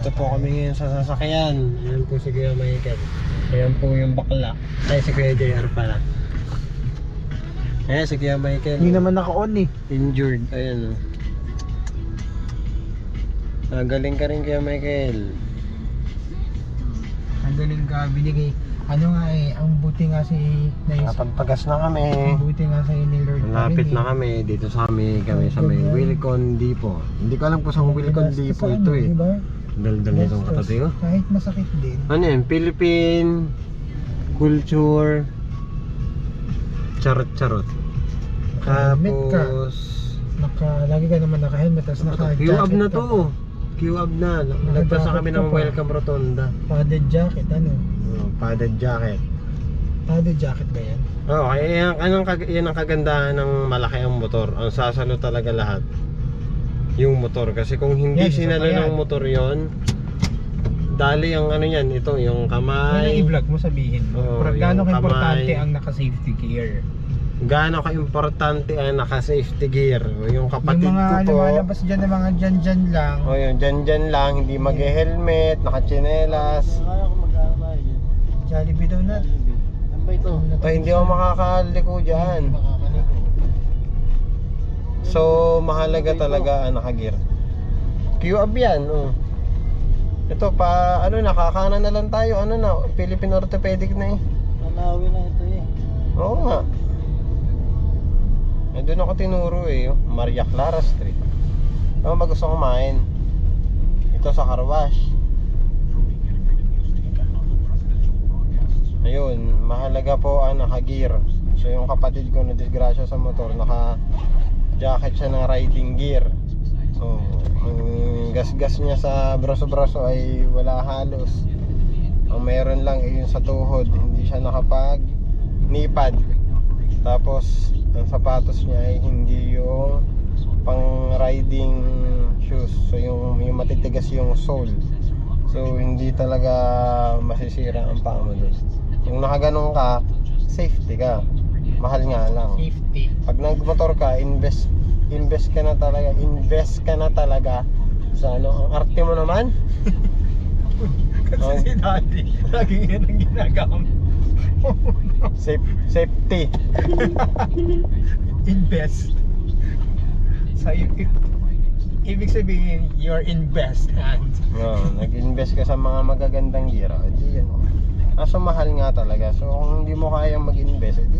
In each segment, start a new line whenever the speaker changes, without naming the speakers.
Dito po kami ngayon sa sasakyan. Ayan po si Kuya Michael. Ayan po yung bakla. Ay, si Kuya JR pala. Ayan si Kuya Michael.
Hindi naman naka-on eh.
Injured. Ayan. oh. Nagaling ka rin Kuya Michael.
Ang galing ka, binigay. Ano nga eh, ang buti nga si Naisip.
Napagpagas na kami.
Ang buti nga sa ni Lord.
Malapit
rin
na
eh.
kami dito sa amin kami sa may Wilcon Depot. Hindi ko alam kung saan Wilcon Depot ito eh.
Diba?
Daldal nitong katabi ko.
Kahit masakit din.
Ano yun? Philippine Culture Charot-charot.
Helmet ka.
Tapos
Naka, lagi ka naman naka-helmet, tapos naka-jacket
Q-up na
ka
to. Q-up na. Nagpasa kami
ka
ng welcome rotonda.
Padded jacket, ano?
Oh, padded jacket.
Padded jacket ba yan?
Oo, oh, yan, yan, yan ang kagandahan ng malaki ang motor. Ang sasalo talaga lahat. Yung motor. Kasi kung hindi
Yan, isa
sinalo
yan.
ng motor yon dali ang ano yan, ito, yung
Ano
kamay.
i-vlog mo sabihin mo?
Oo,
Pero gaano
yung
ka-importante
kamay.
ang naka-safety gear?
Gaano ka-importante ang naka-safety gear. O, Yung kapatid
yung
ko
mga
po,
lumalabas dyan ng mga dyan-dyan lang.
o yung dyan dyan lang, hindi mag-helmet, nakachinelas.
Jollibee daw na.
Ano ba ito?
O, hindi ako makakaliko dyan.
Makakaliko.
So, mahalaga talaga ang naka-gear. Q-up yan, oh. Ito pa, ano, nakakanan na lang tayo, ano na, Philippine Orthopedic na eh.
Malawi na ito eh.
Oo nga. Eh, doon ako tinuro eh, oh. Maria Clara Street. Ano ba gusto kumain? Ito sa Carwash. Ayun, mahalaga po ang naka-gear. So yung kapatid ko na disgrasya sa motor, naka-jacket siya ng riding gear. So, ang gas-gas niya sa braso-braso ay wala halos. Ang meron lang ay yung sa tuhod, hindi siya nakapag nipad. Tapos ang sapatos niya ay hindi yung pang riding shoes. So yung, yung matitigas yung sole. So hindi talaga masisira ang paa mo dun. Yung nakaganong ka, safety ka. Mahal nga lang.
Safety.
Pag nagmotor ka, invest invest ka na talaga, invest ka na talaga sa ano, ang arte mo naman.
Kasi
Oh.
si daddy, laging yan ang ginagawa mo.
Safe, safety.
Invest. So, i- i- ibig sabihin, you're in best hands.
No, nag-invest ka sa mga magagandang gear, edi yan. Kaso mahal nga talaga. So kung hindi mo kayang mag-invest, edi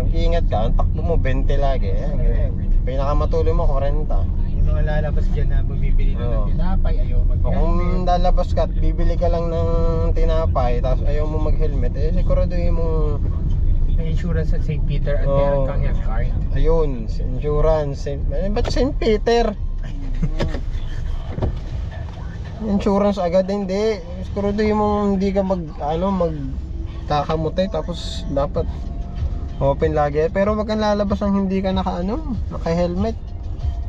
mag-iingat ka. Ang takbo mo 20 lagi. Eh, ganyan. Pinakamatuloy mo 40.
Yung mga lalabas dyan na bumibili na
Oo.
ng tinapay, ayaw
O kung lalabas ka at bibili ka lang ng tinapay, tapos ayaw mo mag-helmet, eh siguraduhin mo,
May insurance at St. Peter at
Oo.
meron kang F-card.
ayun, insurance. Saint, eh, ba't St. Peter? Insurance agad hindi. Siguraduhin mo hindi ka mag, ano, mag kakamutay tapos dapat open lagi. Pero wag kang lalabas ng hindi ka naka ano, naka-helmet.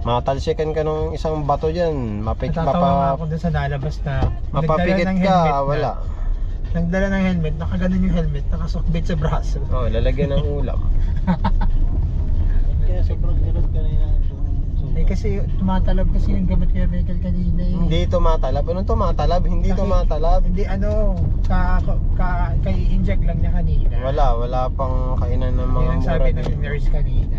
Matalsikan ka ng isang bato diyan, mapik
Natatawa nga
mapa,
ako dun sa lalabas na
mapapikit
nagdala ng
ka,
helmet na-
wala.
Nagdala ng helmet, nakaganon yung helmet, nakasokbit sa braso.
Oh, lalagyan ng ulam.
Kaya sobrang hirap kanina.
Eh kasi tumatalab kasi yung gamot kay Michael kanina eh.
Hindi tumatalab. Anong tumatalab? Hindi
Kasi-
tumatalab.
Hindi ano, ka, ka, kay inject lang niya kanina.
Wala, wala pang kainan ng mga
ang
mura
sabi ng
dito.
nurse kanina.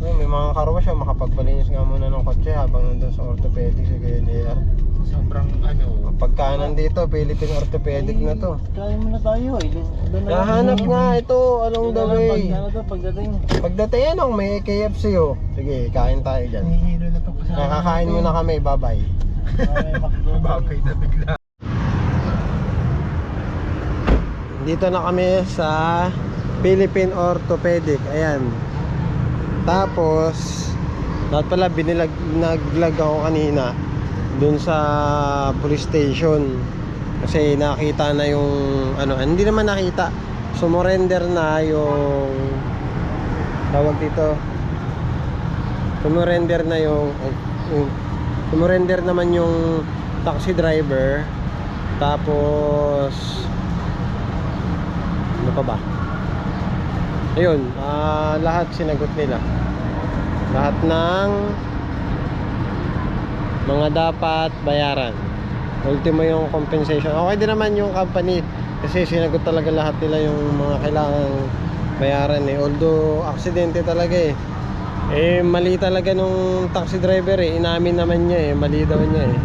Ay, may mga karwa siya, makapagpalinis nga muna ng kotse habang nandun sa orthopedic si Kuya JR.
Sobrang ano,
Pagka nandito, Philippine Orthopedic na to.
Kaya mo na tayo eh. Doon na
nga ito, along the
Doon na lang
way.
Pag, ano pagdating.
Pagdating yan, oh, may KFC oh. Sige, kain tayo dyan.
nahihilo na to kasama.
Nakakain muna kami, bye-bye.
May McDonald's.
Bagay na bigla.
Dito na kami sa Philippine Orthopedic. Ayan. Tapos, dapat pala binilag, nag-vlog ako kanina dun sa police station. Kasi nakita na yung, ano, hindi naman nakita. Sumurrender na yung, tawag dito, sumurrender na yung, yung sumurrender naman yung taxi driver. Tapos, ano pa ba? Ayun, ah, lahat sinagot nila. Lahat ng mga dapat bayaran. Ultimo yung compensation. Okay din naman yung company kasi sinagot talaga lahat nila yung mga kailangan bayaran eh. Although aksidente talaga eh. Eh mali talaga nung taxi driver eh. Inamin naman niya eh. Mali daw niya eh.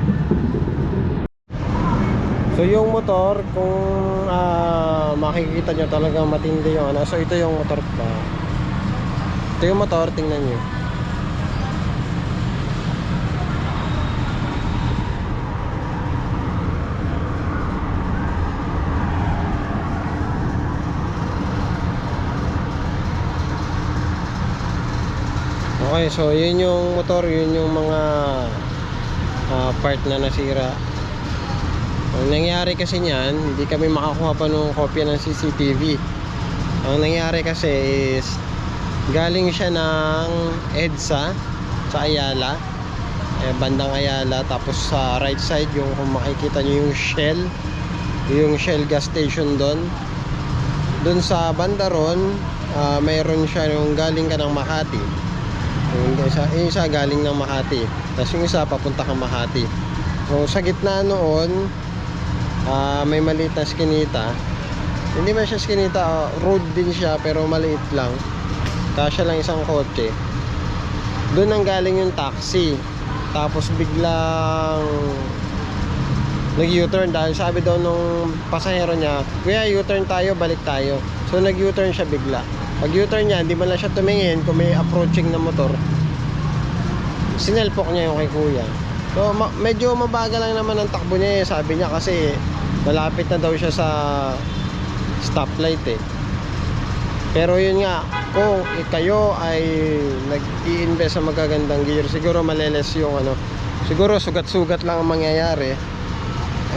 So yung motor kung ah, makikita nyo talagang matindi yung ano. So ito yung motor pa. Ito yung motor, tingnan nyo. Okay, so yun yung motor, yun yung mga ah, part na nasira. Ang nangyari kasi niyan, hindi kami makakuha pa ng kopya ng CCTV. Ang nangyari kasi is galing siya ng EDSA sa Ayala. Eh, bandang Ayala tapos sa right side yung kung makikita niyo yung Shell, yung Shell gas station doon. Doon sa banda ron, ah, mayroon siya yung galing ka ng Makati. Yung isa, yung isa galing ng Makati. Tapos yung isa papunta kang Makati. So sa gitna noon, ah, may maliit na skinita. Hindi man siya skinita, ah, road din siya pero maliit lang. Kasya lang isang kotse. Doon ang galing yung taxi. Tapos biglang nag-U-turn dahil sabi daw nung pasahero niya, Kuya, U-turn tayo, balik tayo. So nag-U-turn siya bigla. Pag U-turn niya, hindi man lang siya tumingin kung may approaching na motor. Sinelpok niya yung kay kuya. So ma- medyo mabagal lang naman ang takbo niya eh. Sabi niya kasi malapit na daw siya sa stoplight eh. Pero yun nga, kung kayo ay nag-i-invest sa magagandang gear, siguro maleles yung ano, siguro sugat-sugat lang ang mangyayari.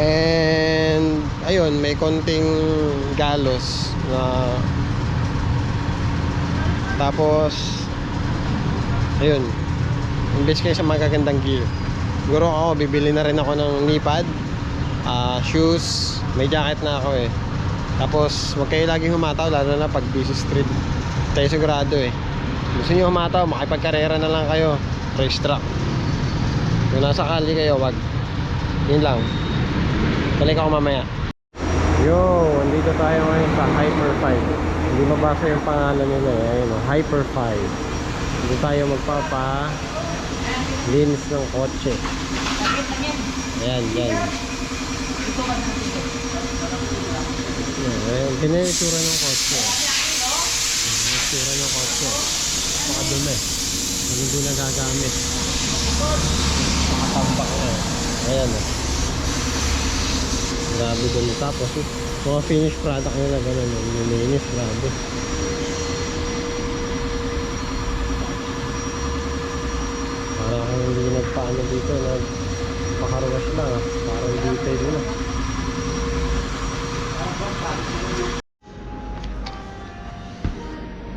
And ayun, may konting galos na tapos ayun, invest kayo sa magagandang gear. Siguro ako, bibili na rin ako ng knee pad, ah, shoes, may jacket na ako eh. Tapos, huwag kayo laging humataw, lalo na pag busy street. Tayo sigurado eh. Gusto nyo humataw, makipagkarera na lang kayo. Race track. Kung nasa kali kayo, wag. Yun lang. Balik ako mamaya. Yo, andito tayo ngayon sa Hyper 5. Hindi mabasa yung pangalan nila eh. Ayun o, Hyper 5. Dito tayo magpapa lens ng kotse. Ayan, yan. Ayan, ganyan yung itsura ng kotse. Ayan, yung itsura ng kotse. Pakadumi. Pag hindi nagagamit. Pakatambak na. Ayan o. Grabe dun. Tapos, mga finished product nila ganun. Nilinis, grabe. Para kung hindi nagpaano dito, nagpakarwash lang. Parang detail na.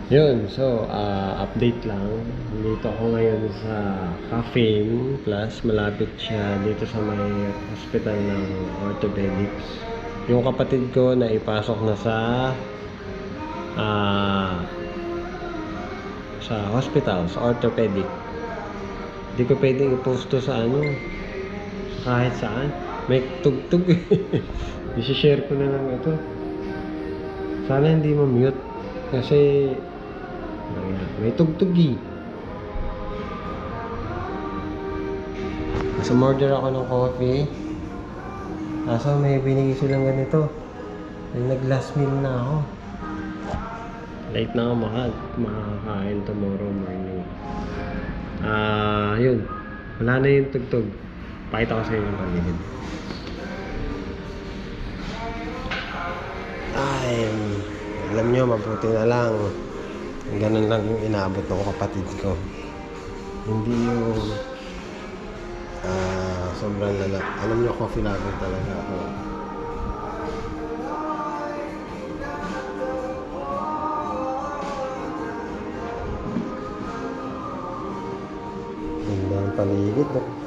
Yun, so ah, update lang. Dito ako ngayon sa Caffeine Plus. Malapit siya dito sa may hospital ng orthopedics. Yung kapatid ko na ipasok na sa ah sa hospital, sa orthopedic. Hindi ko pwedeng i-post sa ano, kahit saan. May tugtog. I-share ko na lang ito. Sana hindi ma-mute. Kasi may tugtog eh. So, order ako ng coffee. Kaso may binigay silang ganito. Ay, nag last meal na ako. Late na ako maka makakain tomorrow morning. Ah, yun. Wala na yung tugtog. Pakita ko sa inyo yung paligid. Ay, alam nyo, mabuti na lang. Ganun lang yung inaabot ng kapatid ko. Hindi yung ah sobrang lala. Alam nyo, coffee lover talaga ako. Ganda ang paligid. No?